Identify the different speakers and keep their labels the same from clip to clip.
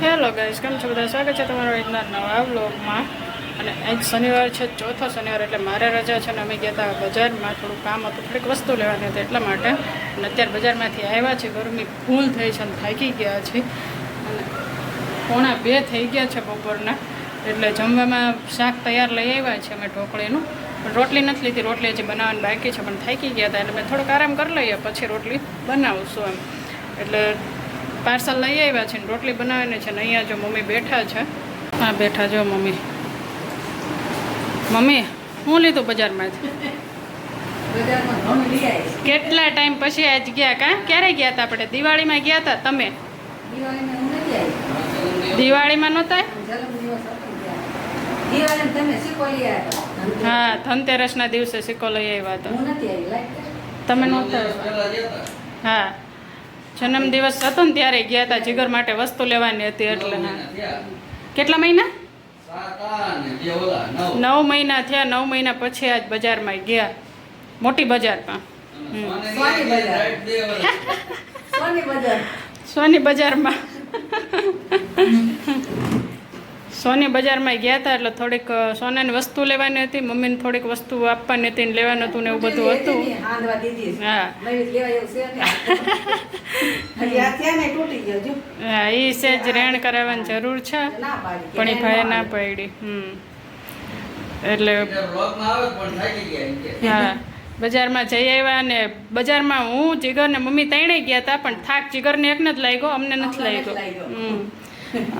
Speaker 1: Hello guys કેમ છો બધા? સ્વાગત છે તમારો આજના નવા બ્લોગમાં અને આજ શનિવાર છે, ચોથો શનિવાર, એટલે મારે રજા છે ને અમે ગયા હતા બજારમાં. થોડું કામ હતું, થોડીક વસ્તુ લેવાની હતી એટલા માટે. અને અત્યારે બજારમાંથી આવ્યા છે ગરમી ફૂલ થઈ છે અને થાકી ગયા છે અને પોણા બે થઈ ગયા છે બપોરના. એટલે જમવામાં શાક તૈયાર લઈ આવ્યા છે અમે ઢોકળીનું. પણ રોટલી નથી લીધી, રોટલી હજી બનાવવાની બાકી છે, પણ થાકી ગયા હતા એટલે મેં થોડોક આરામ કરી લઈએ, પછી રોટલી બનાવશું એમ. એટલે પાર્સલ લઈ આવ્યા છે ને રોટલી બનાવીને છે ને અહીંયા જો મમ્મી બેઠા છે. હા બેઠા જો મમ્મી. મમ્મી હું લીધું બજારમાંથી? કેટલા ટાઈમ પછી આજ ગયા કા? ક્યારે ગયા હતા આપણે? દિવાળીમાં ગયા હતા તમે?
Speaker 2: દિવાળીમાં
Speaker 1: નહોતા. હા ધનતેરસના દિવસે સિક્કો લઈ આવ્યા હતા. તમે નહોતા હા. જન્મદિવસ હતો ને ત્યારે ગયા હતા જીગર માટે વસ્તુ લેવાની હતી એટલે કેટલા મહિના? નવ. મહિના થયા નવ મહિના પછી આજ બજારમાં ગયા. મોટી બજારમાં
Speaker 2: સોની
Speaker 1: સોની બજારમાં. સોની બજારમાં ગયા હતા એટલે થોડીક સોનાની વસ્તુ લેવાની હતી મમ્મીને થોડીક વસ્તુ આપવાની હતી ને લેવાનું હતું ને એવું બધું હતું. હા. હા એ સેજ રેણ કરાવવાની જરૂર છે પણ એ ભાઈ ના
Speaker 2: આવે.
Speaker 1: પડી હમ એટલે હા બજારમાં જઈ આવ્યા ને બજારમાં હું જીગર ને મમ્મી ત્રણેય ગયા હતા પણ થાક જીગરને એકને જ લાગ્યો અમને નથી લાગ્યો
Speaker 2: લાગ્યો.
Speaker 1: હમ.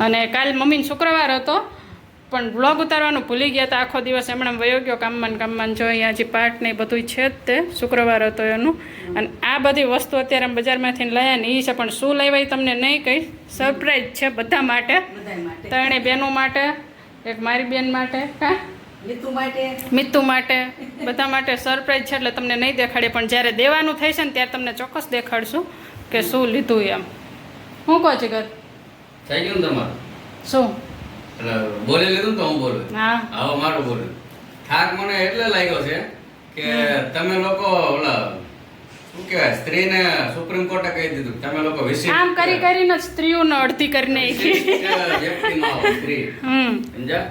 Speaker 1: અને કાલ મમ્મીને શુક્રવાર હતો પણ બ્લોગ ઉતારવાનું ભૂલી ગયા હતા. આખો દિવસ એમણે વયો ગયો કામમાં કામમાં જો અહીંયા જે પાર્ટ ને બધું છે જ તે. શુક્રવાર હતો એનું. અને આ બધી વસ્તુ અત્યારે બજારમાંથી લાયા ને એ છે પણ શું લેવાય તમને નહીં કહી સરપ્રાઈઝ છે બધા માટે.
Speaker 2: ત્રણે
Speaker 1: ત્રણેય બહેનો માટે એક મારી બેન માટે હા. મિત્તુ માટે. બધા માટે સરપ્રાઈઝ છે એટલે તમને નહીં દેખાડે પણ જ્યારે દેવાનું થશે ને ત્યારે તમને ચોક્કસ દેખાડશું કે શું લીધું એમ. હું કહો છું ઘર
Speaker 3: થઈ ગયું તમારું?
Speaker 1: શું?
Speaker 3: એટલે બોલી લીધું તો હું બોલું.
Speaker 1: હા.
Speaker 3: આવો મારું બોલું. થાક મને એટલે લાગ્યો છે કે તમે લોકો ઓલા શું કહેવાય સ્ત્રીને સુપ્રીમ કોર્ટે કહી દીધું. તમે લોકો વિશે
Speaker 1: આમ કરી કરીને સ્ત્રીઓને અડધી કરી નાખી.
Speaker 3: વિશિષ્ટ સ્ત્રી. સમજ્યા?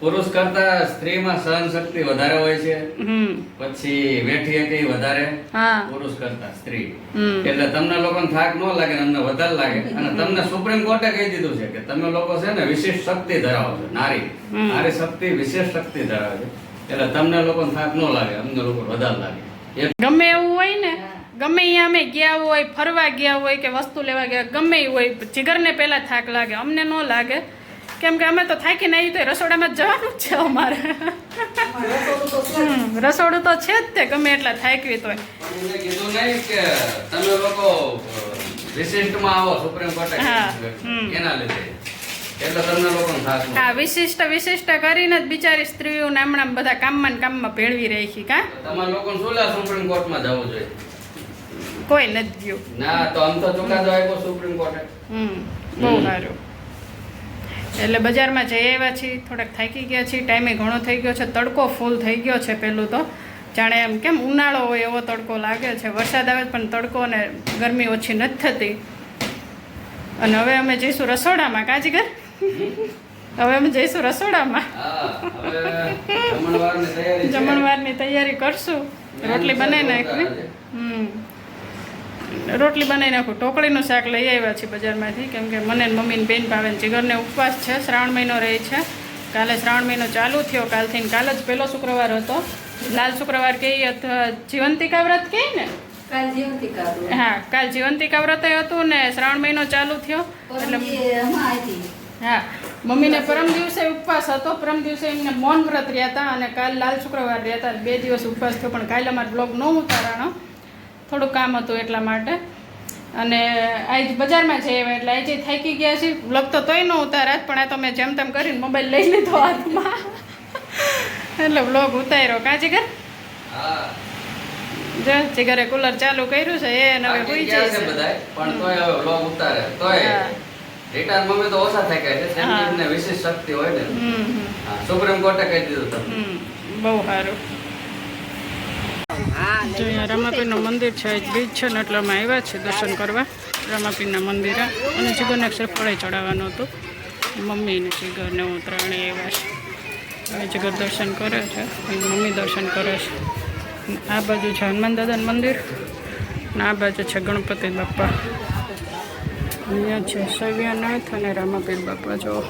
Speaker 3: પુરુષ કરતા સ્ત્રીમાં સહન શક્તિ વધારે હોય છે. પછી વેઠી વધારે. પુરુષ કરતા સ્ત્રી. એટલે તમને લોકોને થાક ન લાગે ને અમને વધારે લાગે. અને તમને સુપ્રીમ કોર્ટે કહી દીધું છે કે તમે લોકો છે ને વિશેષ શક્તિ ધરાવો છો નારી. નારી શક્તિ વિશેષ શક્તિ ધરાવે છે. એટલે તમને લોકોને થાક ન લાગે અમને લોકો વધારે લાગે.
Speaker 1: ગમે એવું હોય ને ગમે અહીંયા અમે ગયા હોય ફરવા ગયા હોય કે વસ્તુ લેવા ગયા ગમે એ હોય જીગરને પહેલાં થાક લાગે અમને ન લાગે. કેમ કે અમે તો થાકીને આવી તો રસોડામાં જવાનું જ છે અમારે.
Speaker 2: રસોડું તો છે જ.
Speaker 1: તો તે ગમે એટલા થાકવી
Speaker 3: પણ કીધું નહીં કે તમે લોકો અ, આવો સુપ્રીમ કોર્ટે
Speaker 1: હા,
Speaker 3: એના લીધે.
Speaker 1: વિશિષ્ટ વિશિષ્ટ કરીને જ બિચારી સ્ત્રીઓને હમણાં બધા કામમાં કામમાં ભેળવી રાખી કા?
Speaker 3: તમારા લોકોને સુપ્રીમ કોર્ટમાં જવું જોઈએ?
Speaker 1: કોઈ નથી ગયું.
Speaker 3: ના તો આમ તો ચુકાદો આપ્યો સુપ્રીમ કોર્ટે
Speaker 1: હમ બહુ સારું. એટલે બજારમાં જઈ આવ્યા છીએ. થોડાક થાકી ગયા છીએ. ટાઈમે ઘણો થઈ ગયો છે. તડકો ફૂલ થઈ ગયો છે પહેલું તો. જાણે એમ કેમ ઉનાળો હોય એવો તડકો લાગે છે. વરસાદ આવે પણ તડકો અને ગરમી ઓછી નથી થતી. અને હવે અમે જઈશું રસોડામાં. કાજીગર? હવે અમે જઈશું રસોડામાં.
Speaker 3: જમણવારની તૈયારી
Speaker 1: કરશું. રોટલી બનાવી નાખવી. હમ. રોટલી બનાવી નાખું ટોકળીનું શાક લઈ આવ્યા છીએ બજારમાંથી. કેમ કે મને મમ્મીને બેન ભાવે જીગરને ઉપવાસ છે શ્રાવણ મહિનો રહે છે. કાલે શ્રાવણ મહિનો ચાલુ થયો કાલથી કાલ જ પહેલો શુક્રવાર હતો. લાલ શુક્રવાર કહીએ અથવા જીવંતિકા વ્રત કહે ને. હા કાલ જીવંતિકા વ્રત હતું ને શ્રાવણ મહિનો ચાલુ થયો. એટલે. હા મમ્મીને પરમ દિવસે ઉપવાસ હતો. પરમ દિવસે એમને મૌન વ્રત રહ્યા હતા અને કાલ લાલ શુક્રવાર રહ્યા હતા. બે દિવસ ઉપવાસ થયો પણ કાલે અમારે બ્લોગ ન ઉતારવાનો થોડું કામ હતું એટલા માટે. અને આજ બજારમાં જઈ આવ્યા એટલે આજે થાકી ગયા છે. બ્લોગ તો તોય ન ઉતારાત પણ આ તો મેં જેમ તેમ કરીને મોબાઈલ લઈ લીધો હાથમાં. એટલે બ્લોગ ઉતાર્યો. કાં જીગર? જો જીગરે કુલર ચાલુ કર્યું છે એ હવે
Speaker 3: કોઈ
Speaker 1: જાય
Speaker 3: છે પણ તોય હવે બ્લોગ ઉતારે. તોય. રિટાયર મમ્મી તો ઓછા થઈ ગયા છે. સેન્ટિમેન્ટને વિશેષ શક્તિ હોય ને. સુપ્રીમ કોર્ટે કહી દીધું તમને.
Speaker 1: હમ બહુ સારું. જો રામાપીરનું મંદિર છે, એક બીજ છે ને એટલે અમે આવ્યા છીએ દર્શન કરવા. રામાપીરના મંદિરે. અને જીગરને ફળે ચડાવવાનું હતું. મમ્મી ને જીગર ને હું ત્રણેય આવ્યા છે. અને જીગર દર્શન કરે છે મમ્મી દર્શન કરે છે. આ બાજુ છે હનુમાન દાદાનું મંદિર અને આ બાજુ છે ગણપતિ બાપા. અહીંયા છે સવ્યાનાથ અને રામાપીર બાપા, જો.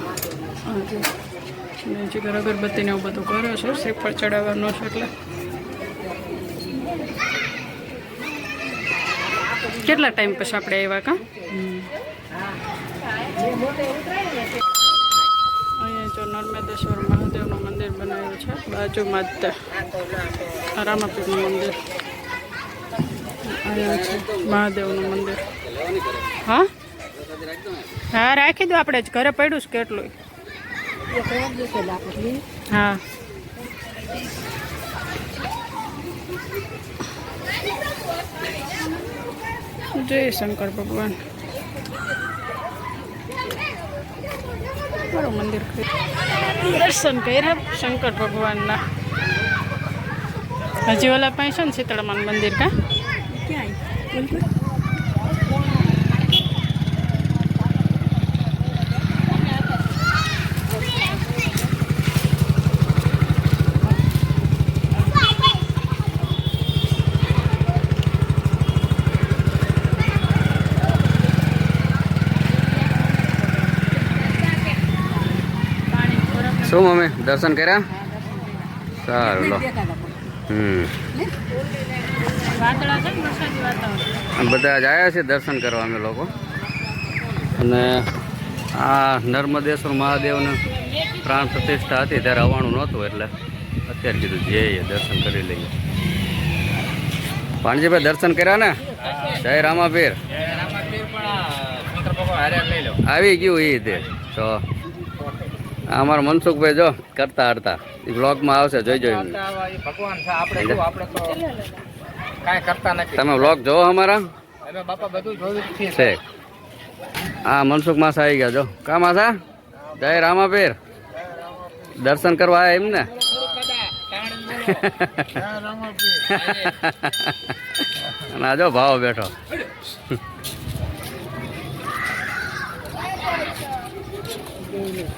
Speaker 1: જીગર અગરબત્તીને એવું બધું કરે છે, શ્રીફળ ચડાવવાનું છે એટલે. કેટલા ટાઈમ પછી આપણે આવ્યા કા? અહીંયા જો નર્મદેશ્વર મહાદેવનું મંદિર બનાવ્યું છે, બાજુમાં જ રામાપીનું મંદિર. અહીંયા છે મહાદેવનું મંદિર. હા? હા, રાખી દો આપણે જ. ઘરે પડ્યું છે કેટલું હા. જય શંકર ભગવાન. મારું મંદિર. દર્શન કર્યા શંકર ભગવાનના. હજી ઓલા પાસે છે ને શીતળામાનું મંદિર કા?
Speaker 3: શું મમ્મી? દર્શન કર્યા? સારું લો. હમ. બધા જ આવ્યા છે દર્શન કરવા અમે લોકો. અને આ નર્મદેશ્વર મહાદેવને પ્રાણ પ્રતિષ્ઠા હતી ત્યારે આવવાનું નહોતું એટલે અત્યારે કીધું જઈએ દર્શન કરી લઈએ. ભાણજીભાઈ દર્શન કર્યા ને? જય રામાપીર. આવી ગયું એ તે. તો અમારા મનસુખભાઈ જો કરતા હરતા. એ બ્લોગમાં આવશે જોઈ જોઈ.
Speaker 4: ભગવાન છે આપણે શું આપણે તો કાંઈ કરતા નથી.
Speaker 3: તમે બ્લોગ જોવો અમારા?
Speaker 4: અમે બાપા બધું જોયું છે.
Speaker 3: હા મનસુખ માસા આવી ગયા જો. કા માસા? જય રામાપીર. દર્શન કરવા આવ્યા એમ ને અને આ જો ભાવ બેઠો.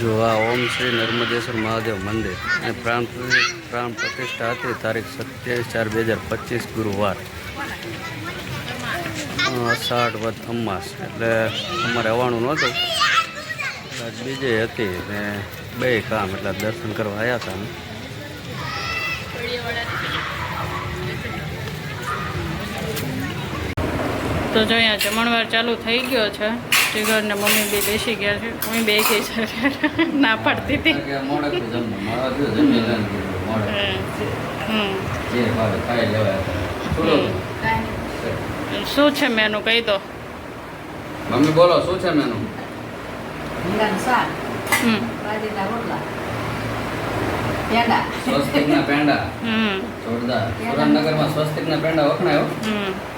Speaker 3: જો આ ઓમ શ્રી નર્મદેશ્વર મહાદેવ મંદિર અને પ્રાણ પ્રાણ પ્રતિષ્ઠા હતી, તારીખ સત્યાવીસ ચાર બે હજાર પચીસ ગુરુવાર. અષાઢ વધ અમાસ, એટલે અમારે આવવાનું નહોતું. આજ બીજે હતી ને બે કામ, એટલે દર્શન કરવા આવ્યા હતા અમે.
Speaker 1: તો જો અહીંયા જમણવાર ચાલુ થઈ ગયો છે. જીગર ને મમ્મી બે બેસી ગયા છે. મમ્મી બે કહે છે. ના પાડતી હતી. શું છે મેનુ? કહી દો.
Speaker 3: મમ્મી બોલો શું છે મેનુ?
Speaker 2: શાક
Speaker 1: હમ.
Speaker 2: પેંડા.
Speaker 3: સ્વસ્તિકના પેંડા.
Speaker 1: હમ.
Speaker 3: જોરદાર. સુરેન્દ્રનગરમાં સ્વસ્તિકના પેંડા વખણાયો
Speaker 1: હમ.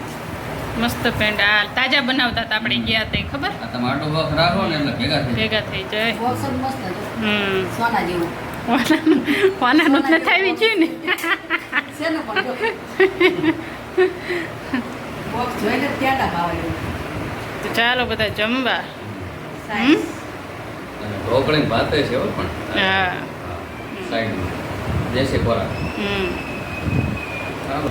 Speaker 1: મસ્ત પેન્ટ આ તાજા બનાવતા હતા આપણે ગયા તે ખબર?
Speaker 3: ટમાટો વખ રાખો ને એટલે ભેગા થઈ
Speaker 1: ભેગા થઈ જાય. હમ.
Speaker 2: સોના જેવું.
Speaker 1: ગયું ને. તો ચાલો બધા જમવા.
Speaker 3: ઢોકળી ભાતે છે પણ.
Speaker 1: હા.
Speaker 3: સાઈડ દેશી ખોરાક.
Speaker 1: હમ.
Speaker 3: ચાલો.